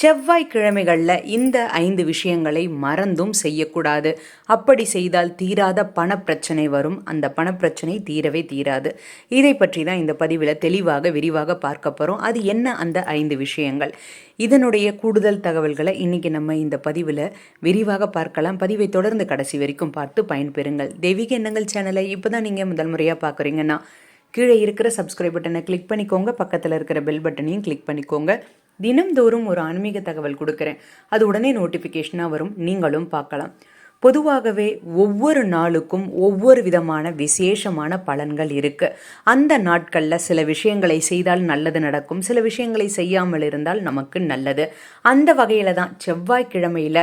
செவ்வாய்க்கிழமைகளில் இந்த ஐந்து விஷயங்களை மறந்தும் செய்யக்கூடாது. அப்படி செய்தால் தீராத பணப்பிரச்சனை வரும். அந்த பணப்பிரச்சனை தீரவே தீராது. இதை பற்றி தான் இந்த பதிவில் தெளிவாக விரிவாக பார்க்க போகிறோம் அது என்ன அந்த ஐந்து விஷயங்கள்? இதனுடைய கூடுதல் தகவல்களை இன்றைக்கி நம்ம இந்த பதிவில் விரிவாக பார்க்கலாம். பதிவை தொடர்ந்து கடைசி வரைக்கும் பார்த்து பயன்பெறுங்கள். தெய்வீக எண்ணங்கள் சேனலை இப்போ தான் நீங்கள் முதல் முறையாக பார்க்குறீங்கன்னா கீழே இருக்கிற சப்ஸ்கிரைப் பட்டனை கிளிக் பண்ணிக்கோங்க. பக்கத்தில் இருக்கிற பெல் பட்டனையும் கிளிக் பண்ணிக்கோங்க. தினம்தோறும் ஒரு ஆன்மீக தகவல் கொடுக்குறேன். அது உடனே நோட்டிஃபிகேஷனாக வரும். நீங்களும் பார்க்கலாம். பொதுவாகவே ஒவ்வொரு நாளுக்கும் ஒவ்வொரு விதமான விசேஷமான பலன்கள் இருக்கு. அந்த நாட்களில் சில விஷயங்களை செய்தால் நல்லது நடக்கும். சில விஷயங்களை செய்யாமல் இருந்தால் நமக்கு நல்லது. அந்த வகையில் தான் செவ்வாய்க்கிழமையில்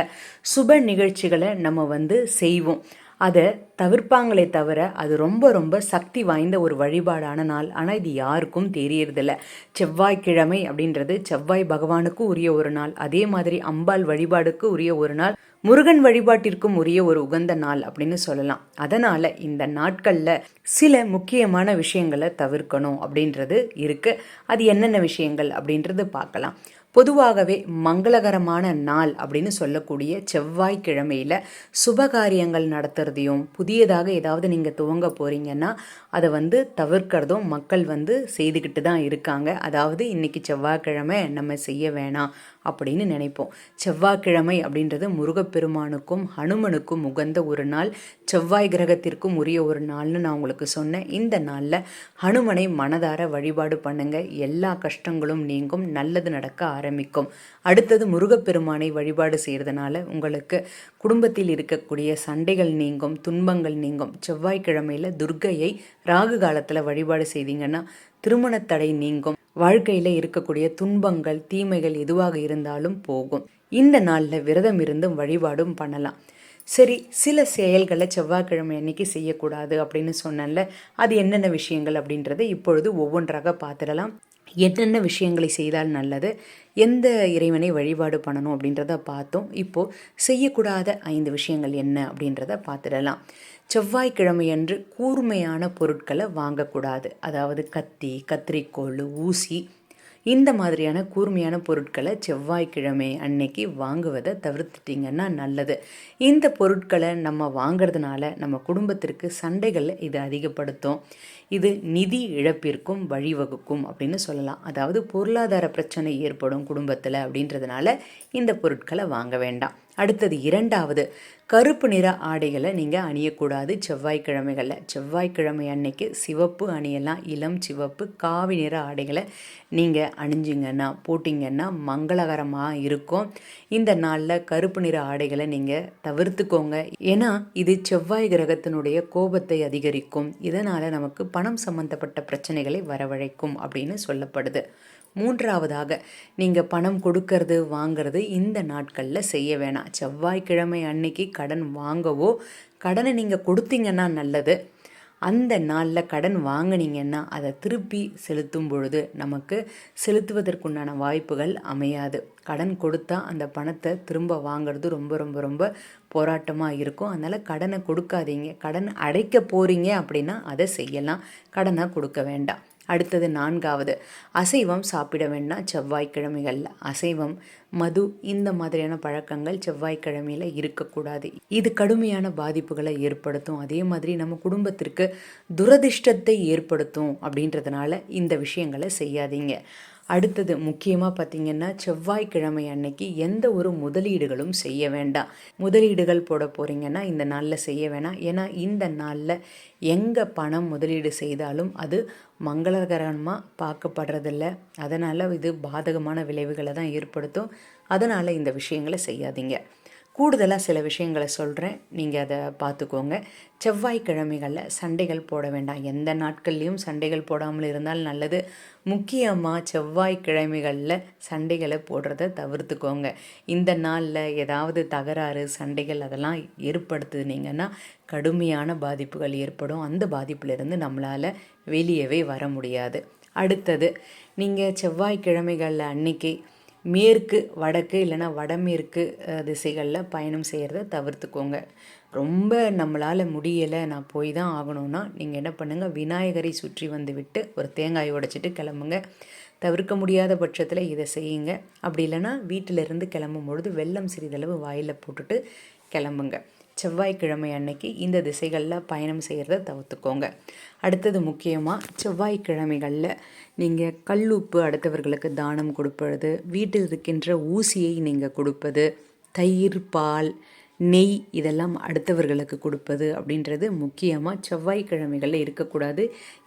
சுப நிகழ்ச்சிகளை நம்ம வந்து செய்வோம். அதை தவிர்ப்பாங்களே தவிர அது ரொம்ப ரொம்ப சக்தி வாய்ந்த ஒரு வழிபாடான நாள். ஆனால் இது யாருக்கும் தெரியறதில்ல. செவ்வாய்க்கிழமை அப்படின்றது செவ்வாய் பகவானுக்கு உரிய ஒரு நாள். அதே மாதிரி அம்பாள் வழிபாடுக்கு உரிய ஒரு நாள். முருகன் வழிபாட்டிற்கும் உரிய ஒரு உகந்த நாள் அப்படின்னு சொல்லலாம். அதனால் இந்த நாட்களில் சில முக்கியமான விஷயங்களை தவிர்க்கணும் அப்படின்றது இருக்குது அது என்னென்ன விஷயங்கள் அப்படின்றது பார்க்கலாம். பொதுவாகவே மங்களகரமான நாள் அப்படின்னு சொல்லக்கூடிய செவ்வாய்க்கிழமையில் சுபகாரியங்கள் நடத்துறதையும் புதியதாக ஏதாவது நீங்கள் துவங்க போகிறீங்கன்னா அதை வந்து தவிர்க்கிறதும் மக்கள் வந்து செய்துக்கிட்டு தான் இருக்காங்க. அதாவது இன்றைக்கி செவ்வாய்க்கிழமை நம்ம செய்ய வேணாம். அப்படின்னு நினைப்போம். செவ்வாய்க்கிழமை அப்படின்றது முருகப்பெருமானுக்கும் ஹனுமனுக்கும் உகந்த ஒரு நாள். செவ்வாய் கிரகத்திற்கும் உரிய ஒரு நாள்னு நான் உங்களுக்கு சொன்னேன். இந்த நாளில் ஹனுமனை மனதார வழிபாடு பண்ணுங்க. எல்லா கஷ்டங்களும் நீங்கும். நல்லது நடக்க ஆரம்பிக்கும். அடுத்தது முருகப்பெருமானை வழிபாடு செய்கிறதுனால உங்களுக்கு குடும்பத்தில் இருக்கக்கூடிய சண்டைகள் நீங்கும் துன்பங்கள் நீங்கும். செவ்வாய்க்கிழமையில் துர்க்கையை ராகு காலத்தில் வழிபாடு செய்தீங்கன்னா திருமணத்தடை நீங்கும். வாழ்க்கையில் இருக்கக்கூடிய துன்பங்கள் தீமைகள் எதுவாக இருந்தாலும் போகும். இந்த நாளில் விரதம் இருந்தும் வழிபாடும் பண்ணலாம். சரி சில செயல்களை செவ்வாய்க்கிழமை அன்னைக்கு செய்யக்கூடாது அப்படின்னு சொன்னேன்ல அது என்னென்ன விஷயங்கள் அப்படின்றத இப்பொழுது ஒவ்வொன்றாக பார்த்துடலாம். என்னென்ன விஷயங்களை செய்தால் நல்லது எந்த இறைவனை வழிபாடு பண்ணணும் அப்படின்றத பார்த்தோம். இப்போது செய்யக்கூடாத ஐந்து விஷயங்கள் என்ன அப்படின்றத பார்த்துடலாம். செவ்வாய்க்கிழமையன்று கூர்மையான பொருட்களை வாங்கக்கூடாது. அதாவது கத்தி கத்திரிக்கோள் ஊசி இந்த மாதிரியான கூர்மையான பொருட்களை செவ்வாய்க்கிழமை அன்னைக்கு வாங்குவதை தவிர்த்துட்டிங்கன்னா நல்லது. இந்த பொருட்களை நம்ம வாங்கிறதுனால நம்ம குடும்பத்திற்கு சண்டைகளை இது அதிகப்படுத்தும். இது நிதி இழப்பிற்கும் வழிவகுக்கும் அப்படின்னு சொல்லலாம். அதாவது பொருளாதார பிரச்சனை ஏற்படும் குடும்பத்தில் அப்படின்றதுனால இந்த பொருட்களை வாங்க வேண்டாம். அடுத்தது இரண்டாவது கருப்பு நிற ஆடைகளை நீங்கள் அணியக்கூடாது. செவ்வாய்க்கிழமைகளில் செவ்வாய்க்கிழமை அன்னைக்கு சிவப்பு அணியெல்லாம் இளம் சிவப்பு காவி நிற ஆடைகளை நீங்கள் அணிஞ்சிங்கன்னா போட்டிங்கன்னா மங்களகரமாக இருக்கும். இந்த நாளில் கருப்பு நிற ஆடைகளை நீங்கள் தவிர்த்துக்கோங்க. ஏன்னா இது செவ்வாய் கிரகத்தினுடைய கோபத்தை அதிகரிக்கும். இதனால் நமக்கு பணம் சம்பந்தப்பட்ட பிரச்சனைகளை வரவழைக்கும் அப்படின்னு சொல்லப்படுது. மூன்றாவதாக நீங்கள் பணம் கொடுக்கறது வாங்கிறது இந்த நாட்களில் செய்ய வேணாம். செவ்வாய்க்கிழமை அன்னைக்கு கடன் வாங்கவோ கடனை நீங்கள் கொடுத்தீங்கன்னா நல்லது. அந்த நாளில் கடன் வாங்கினீங்கன்னா அதை திருப்பி செலுத்தும் பொழுது நமக்கு செலுத்துவதற்குண்டான வாய்ப்புகள் அமையாது. கடன் கொடுத்தா அந்த பணத்தை திரும்ப வாங்கிறது ரொம்ப ரொம்ப ரொம்ப போராட்டமாக இருக்கும். அதனால் கடனை கொடுக்காதீங்க. கடன் அடைக்க போகிறீங்க அப்படின்னா அதை செய்யலாம். கடனை கொடுக்க வேண்டாம். அடுத்தது நான்காவது. அசைவம் சாப்பிட வேண்டாம் செவ்வாய்க்கிழமைகளில் அசைவம் மது இந்த மாதிரியான பழக்கங்கள் செவ்வாய்க்கிழமையில் இருக்கக்கூடாது. இது கடுமையான பாதிப்புகளை ஏற்படுத்தும். அதே மாதிரி நம்ம குடும்பத்திற்கு துரதிர்ஷ்டத்தை ஏற்படுத்தும் அப்படின்றதுனால இந்த விஷயங்களை செய்யாதீங்க. அடுத்தது முக்கியமாக பார்த்தீங்கன்னா செவ்வாய்க்கிழமை அன்னைக்கு எந்த ஒரு முதலீடுகளும் செய்ய வேண்டாம். முதலீடுகள் போட போகிறீங்கன்னா இந்த நாளில் செய்ய வேணாம். ஏன்னா இந்த நாளில் எங்கே பணம் முதலீடு செய்தாலும் அது மங்களகரமாக பார்க்கப்படுறதில்ல. அதனால் இது பாதகமான விளைவுகளை தான் ஏற்படுத்தும். அதனால் இந்த விஷயங்களை செய்யாதீங்க. கூடுதலாக சில விஷயங்களை சொல்கிறேன் நீங்கள் அதை பார்த்துக்கோங்க செவ்வாய்க்கிழமைகளில் சண்டைகள் போட வேண்டாம். எந்த நாட்கள்லேயும் சண்டைகள் போடாமல் இருந்தால் நல்லது. முக்கியமாக செவ்வாய்க்கிழமைகளில் சண்டைகளை போடுறத தவிர்த்துக்கோங்க. இந்த நாளில் ஏதாவது தகராறு சண்டைகள் அதெல்லாம் ஏற்படுத்துனீங்கன்னா கடுமையான பாதிப்புகள் ஏற்படும். அந்த பாதிப்பிலிருந்து நம்மளால் வெளியவே வர முடியாது. அடுத்தது நீங்கள் செவ்வாய்க்கிழமைகளில் அன்னைக்கு மேற்கு வடக்கு இல்லைன்னா வடமேற்கு திசைகளில் பயணம் செய்கிறத தவிர்த்துக்கோங்க. ரொம்ப நம்மளால் முடியலை நான் போய் தான் ஆகணும்னா நீங்கள் என்ன பண்ணுங்கள் விநாயகரை சுற்றி வந்துவிட்டு ஒரு தேங்காய் உடைச்சிட்டு கிளம்புங்க. தவிர்க்க முடியாத பட்சத்தில் இதை செய்யுங்க. அப்படி இல்லைன்னா வீட்டிலிருந்து கிளம்பும் பொழுது வெள்ளம் சிறிதளவு வாயில் போட்டுட்டு கிளம்புங்க. செவ்வாய்க்கிழமை அன்னைக்கு இந்த திசைகளில் பயணம் செய்கிறத தவிர்த்துக்கோங்க. அடுத்தது முக்கியமாக செவ்வாய்க்கிழமைகளில் நீங்கள் கல்லுப்பு அடுத்தவர்களுக்கு தானம் கொடுப்பது வீட்டில் இருக்கின்ற ஊசியை நீங்கள் கொடுப்பது தயிர் பால் நெய் இதெல்லாம் அடுத்தவர்களுக்கு கொடுப்பது அப்படின்றது முக்கியமாக செவ்வாய்க்கிழமைகளில் இருக்கக்கூடாது.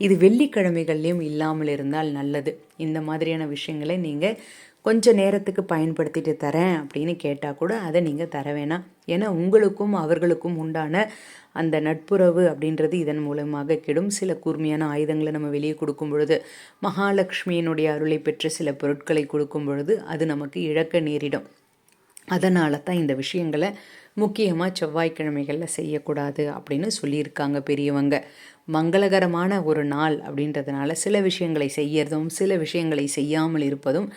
இது வெள்ளிக்கிழமைகள்லேயும் இல்லாமல் இருந்தால் நல்லது. இந்த மாதிரியான விஷயங்களை நீங்கள் கொஞ்சம் நேரத்துக்கு பயன்படுத்திட்டு தரேன் அப்படின்னு கேட்டால் கூட அதை நீங்கள் தர வேணாம். ஏன்னா உங்களுக்கும் அவர்களுக்கும் உண்டான அந்த நட்புறவு அப்படின்றது இதன் மூலமாக கெடும். சில கூர்மையான ஆயுதங்களை நம்ம வெளியே கொடுக்கும் பொழுது மகாலட்சுமியினுடைய அருளை பெற்ற சில பொருட்களை கொடுக்கும் பொழுது அது நமக்கு இழக்க நேரிடும். அதனால தான் இந்த விஷயங்களை முக்கியமாக செவ்வாய்க்கிழமைகளில் செய்யக்கூடாது அப்படின்னு சொல்லியிருக்காங்க பெரியவங்க. மங்களகரமான ஒரு நாள் அப்படின்றதுனால சில விஷயங்களை செய்யறதும் சில விஷயங்களை செய்யாமல் இருப்பதும்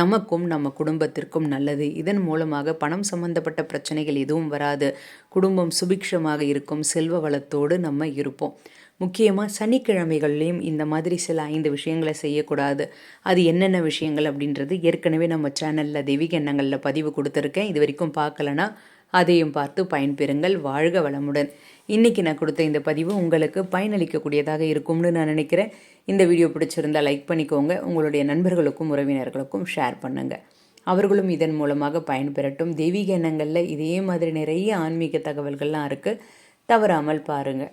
நமக்கும் நம்ம குடும்பத்திற்கும் நல்லது. இதன் மூலமாக பணம் சம்பந்தப்பட்ட பிரச்சனைகள் எதுவும் வராது. குடும்பம் சுபிக்ஷமாக இருக்கும். செல்வ வளத்தோடு நம்ம இருப்போம். முக்கியமாக சனிக்கிழமைகள்லேயும் இந்த மாதிரி சில ஐந்து விஷயங்களை செய்யக்கூடாது. அது என்னென்ன விஷயங்கள் அப்படின்றது ஏற்கனவே நம்ம சேனலில் தெய்வீக எண்ணங்களில் பதிவு கொடுத்துருக்கேன். இது வரைக்கும் பார்க்கலனா அதையும் பார்த்து பயன்பெறுங்கள். வாழ்க வளமுடன். இன்றைக்கி நான் கொடுத்த இந்த பதிவு உங்களுக்கு பயனளிக்கக்கூடியதாக இருக்கும்னு நான் நினைக்கிறேன். இந்த வீடியோ பிடிச்சிருந்தால் லைக் பண்ணிக்கோங்க. உங்களுடைய நண்பர்களுக்கும் உறவினர்களுக்கும் ஷேர் பண்ணுங்கள் அவர்களும் இதன் மூலமாக பயன்பெறட்டும். தெய்வீக எண்ணங்களில் இதே மாதிரி நிறைய ஆன்மீக தகவல்கள்லாம் இருக்குது தவறாமல் பாருங்கள்